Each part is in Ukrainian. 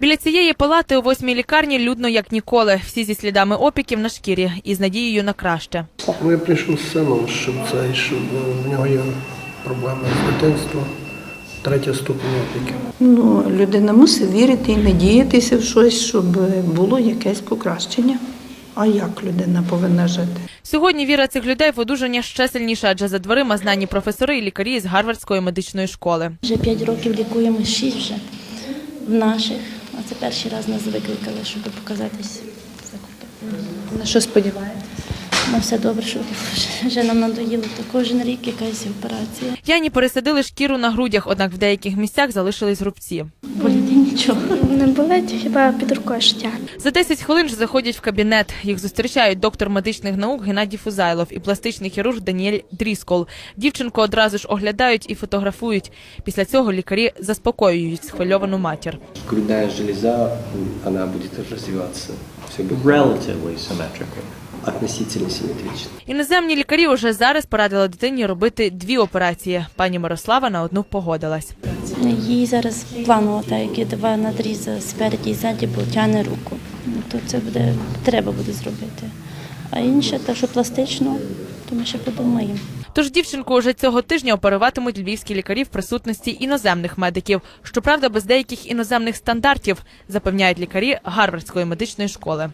Біля цієї палати у восьмій лікарні людно як ніколи. Всі зі слідами опіків на шкірі і з надією на краще. Я прийшов з сином, щоб це, щоб е, в нього є проблеми з дитинства, третя ступень опіки. Ну, людина мусить вірити і надіятися в щось, щоб було якесь покращення. А як людина повинна жити? Сьогодні віра цих людей в одужання ще сильніша, адже за дверима знані професори і лікарі з Гарвардської медичної школи. Вже 5 років лікуємо 6 вже в наших. Це перший раз нас викликали, щоб показатись за. На що сподіваєтесь? На все добре, що вже нам надоїло, то кожен рік якась операція. Яні пересадили шкіру на грудях, однак в деяких місцях залишились рубці. Боліти нічого. Не болить хіба під рукою штя. За 10 хвилин ж заходять в кабінет. Їх зустрічають доктор медичних наук Геннадій Фузайлов і пластичний хірург Даніель Дріскол. Дівчинку одразу ж оглядають і фотографують. Після цього лікарі заспокоюють схвильовану матір. грудная железа, м, она будет развиваться. Все будет relatively symmetrical. относительно симметрично. Іноземні лікарі уже зараз порадили дитині робити дві операції. Пані Мирослава на одну погодилась. Їй зараз планово, так як є два надрізи спереді і ззаді, бо тягне руку. Ну, То це буде, треба буде зробити. А інше, те, що пластично, то ми ще подумаємо. Тож дівчинку уже цього тижня оперуватимуть львівські лікарі в присутності іноземних медиків. Щоправда, без деяких іноземних стандартів, запевняють лікарі Гарвардської медичної школи.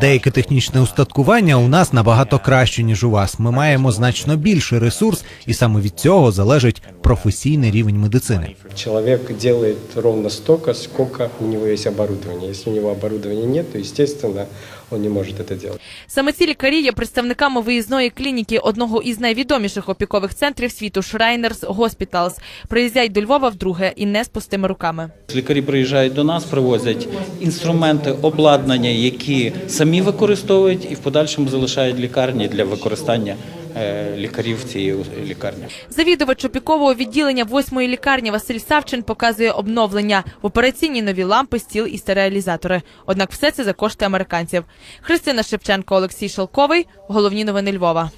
Деяке технічне устаткування у нас набагато краще ніж у вас. Ми маємо значно більший ресурс, і саме від цього залежить професійний рівень медицини. Человек делает ровно столько, сколько у него есть оборудование. Если у него оборудования нет, то, естественно, он не может это делать. Саме ці лікарі є представниками виїзної клініки одного із найвідоміших опікових центрів світу Shriners Hospitals. Приїздять до Львова вдруге і не з пустими руками. Лікарі приїжджають до нас, привозять інструменти, обладнання, які самі використовують і в подальшому залишають лікарні для використання лікарів цієї лікарні. Завідувач опікового відділення восьмої лікарні Василь Савчин показує обновлення в операційні нові лампи, стіл і стереалізатори. Однак все це за кошти американців. Христина Шевченко, Олексій Шалковий, Головні новини Львова.